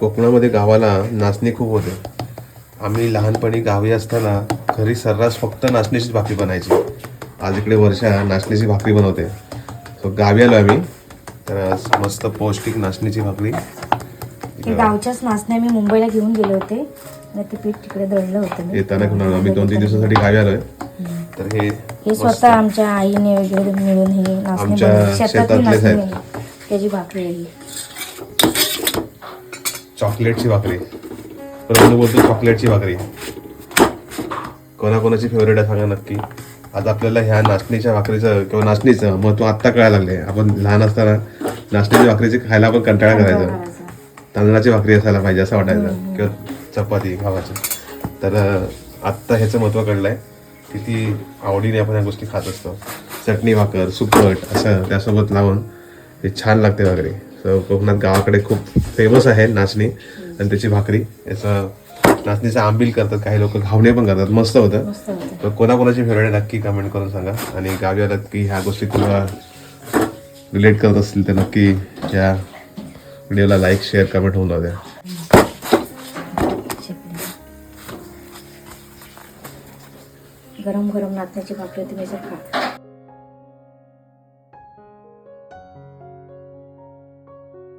कोकणामध्ये गावाला नाचणी खूप होते. आम्ही लहानपणी गावी असताना घरी सर्रास फक्त नाचणीचीच भाकरी बनायची. आज इकडे वर्षा नाचणीची भाकरी बनवते. सो गावी आलो आम्ही. तर आज मस्त पौष्टिक नाचणीची भाकरी. ते गावच्याच नाचण्या मी मुंबईला घेऊन गेले होते. आणि ते पीठ तिकडे दळलं होतं मी. येताना घेऊन आलो. आम्ही दोन तीन दिवसासाठी गावी आलोय. तर हे हे स्वतः आमच्या आईने वगैरे मिळून हे नाचणी आमच्या बनवली. शेतातली शेतातलेच नाचणी आहेत. बनवली. त्याची भाकरी आहे ही. चॉकलेटची भाकरी. प्रभू बोलतो चॉकलेटची भाकरी. कोणाकोणाची फेवरेट आहे सांगा नक्की. आज आपल्याला ह्या नाचणीच्या भाकरीचं किंवा नाचणीचं महत्त्व आत्ता कळायला लागले आपण लहान असताना नाचणीच्या भाकरीची खायला आपण कंटाळा करायचा. करायचा. तांदळाची भाकरी असायला पाहिजे असं वाटायचं किंवा चपाती गव्हाची. तर आत्ता ह्याचं महत्त्व कळलंय. किती आवडीने आपण ह्या गोष्टी खात असतो. चटणी भाकर सुकट असं त्यासोबत लावून हे छान लागते भाकरी. कोकणात गावाकडे खूप फेमस आहे नाचणी आणि त्याची भाकरी. याचं नाचणीचं आंबील करतात काही लोक घावणे पण करतात. मस्त होतं. तर कोणाकोणाची फेवरेट आहे नक्की कमेंट करून सांगा. आणि गावी आलात की ह्या गोष्टी तुला रिलेट करत असतील तर नक्की या व्हिडिओला लाईक शेअर कमेंट होऊन जाऊ द्या. गरम गरम नाचण्याची भाकरी तुम्ही जर खा.